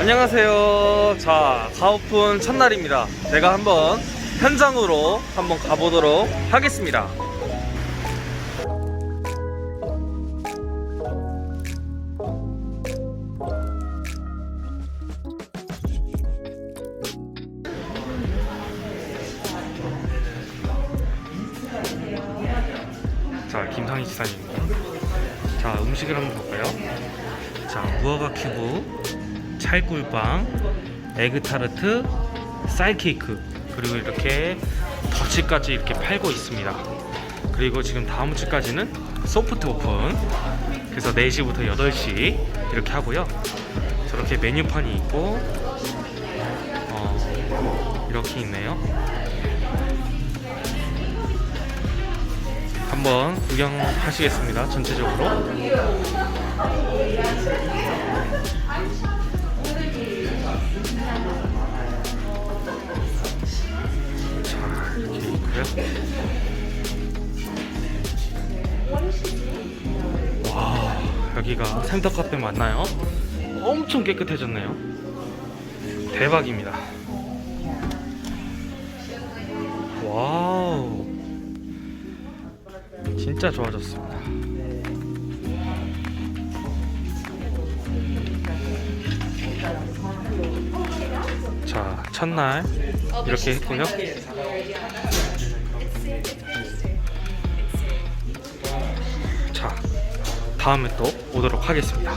안녕하세요. 자, 가오픈 첫날입니다. 제가 한번 현장으로 한번 가보도록 하겠습니다. 자, 김상희 지사님입니다. 자, 음식을 한번 볼까요? 자, 무화과 큐브, 찰꿀빵, 에그타르트, 쌀케이크, 그리고 이렇게 덕치까지 이렇게 팔고 있습니다. 그리고 지금 다음 주까지는 소프트 오픈. 그래서 4시부터 8시 이렇게 하고요. 저렇게 메뉴판이 있고, 어, 이렇게 있네요. 한번 구경하시겠습니다. 전체적으로. 있고요. 와, 여기가 센터 카페 맞나요? 엄청 깨끗해졌네요. 대박입니다. 와우. 진짜 좋아졌습니다. 자, 첫날 이렇게 했고요. 자, 다음에 또 오도록 하겠습니다.